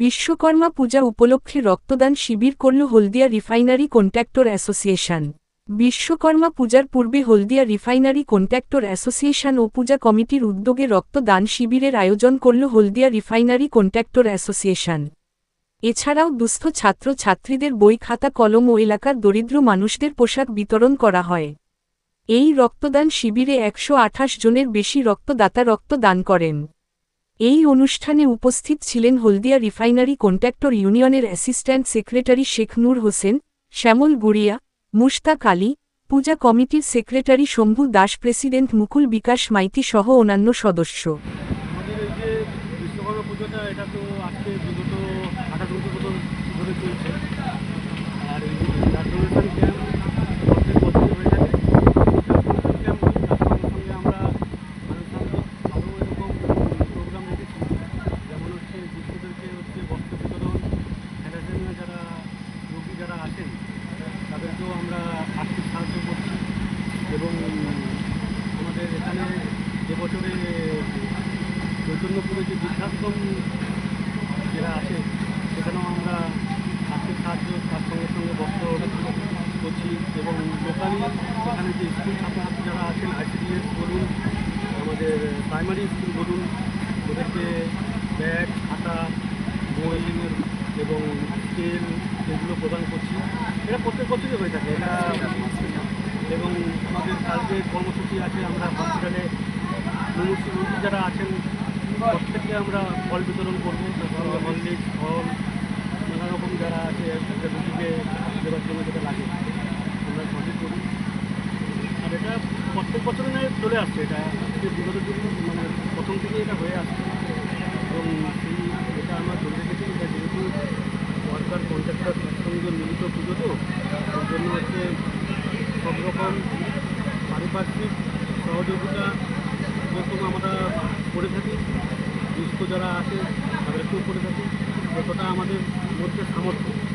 বিশ্বকর্মা পূজা উপলক্ষে রক্তদান শিবির করল Haldia refinery contractor association. Vishwakarma পূজার পূর্বে হলদিয়া রিফাইনারি কন্ট্রাক্টর অ্যাসোসিয়েশন ও পূজা কমিটির উদ্যোগে রক্তদান শিবিরের আয়োজন করল হলদিয়া রিফাইনারি কন্ট্রাক্টর অ্যাসোসিয়েশন। এছাড়াও দুস্থ ছাত্র ছাত্রীদের বই খাতা, কলম ও এলাকার দরিদ্র মানুষদের পোশাক বিতরণ করা হয়। এই রক্তদান শিবিরে একশো আঠাশ জনের বেশি রক্তদাতা রক্ত দান করেন। এই অনুষ্ঠানে উপস্থিত ছিলেন হলদিয়া রিফাইনারি কন্ট্রাক্টর ইউনিয়নের অ্যাসিস্ট্যান্ট সেক্রেটারি শেখ নূর হোসেন, শ্যামল গুড়িয়া, মুশতাক আলী, পূজা কমিটির সেক্রেটারি শম্ভু দাস, প্রেসিডেন্ট মুকুল বিকাশ মাইতি সহ অন্যান্য সদস্য আমাদের এই যে বিশ্বকর্মা পুজোটা এটা তো আজকে বিগত আঠাশ বছর বছর ধরে চলছে আর এই ব্লাড ডোনেশন ক্যাম্প প্রত্যেক বছরই হয়ে থাকে ক্যাম্প তার সঙ্গে আমরা আনুষ্ঠানিক আরও এরকম প্রোগ্রাম রেখেছি যেমন হচ্ছে দুস্থদেরকে হচ্ছে বস্ত্র বিতরণ থ্যালাসেমিয়া যারা রোগী যারা আছেন তাদেরকেও আমরা আর্থিক সাহায্য করছি এবং আমাদের এখানে এবছরে চৈতন্যপুরে যে বৃদ্ধাশ্রম যারা আছে, সেখানেও আমরা আর্থিক সাহায্য তার সঙ্গে সঙ্গে বস্ত্র করছি এবং লোকালি এখানে যে স্কুল ছাত্রছাত্রী যারা আছেন আইসিডিএস বলুন, আমাদের প্রাইমারি স্কুল বলুন, ওদেরকে ব্যাগ, খাতা, বই এবং স্কেল এগুলো প্রদান করছি। এটা প্রত্যেক বছরই হয়ে থাকে। এটা এবং আমাদের কালকে কর্মসূচি আছে, আমরা হসপিটালে মুমূর্ষু যারা আছেন, প্রত্যেককে আমরা ফল বিতরণ করব। সঙ্গে ফল, নানা রকম যারা আছে রুগীকে দেওয়ার জন্য যেটা লাগে, আমরা সঠিক করি। আর এটা প্রত্যেক বছরে নয়, চলে আসছে। এটা বিগত দিন মানে প্রথম থেকে এটা হয়ে আসছে। এবং সেই এটা আমরা ধরে রেখেছি, এটা যেহেতু ওয়ার্কার কন্ট্রাক্টর সঙ্গে মিলিত পুজো তো ওর জন্য হচ্ছে সব রকম পারিপার্শ্বিক সহযোগিতা যেরকম আমরা করে থাকি। দুস্থ যারা আছে তাদেরকেও করে থাকি। যতটা আমাদের মধ্যে সামর্থ্য।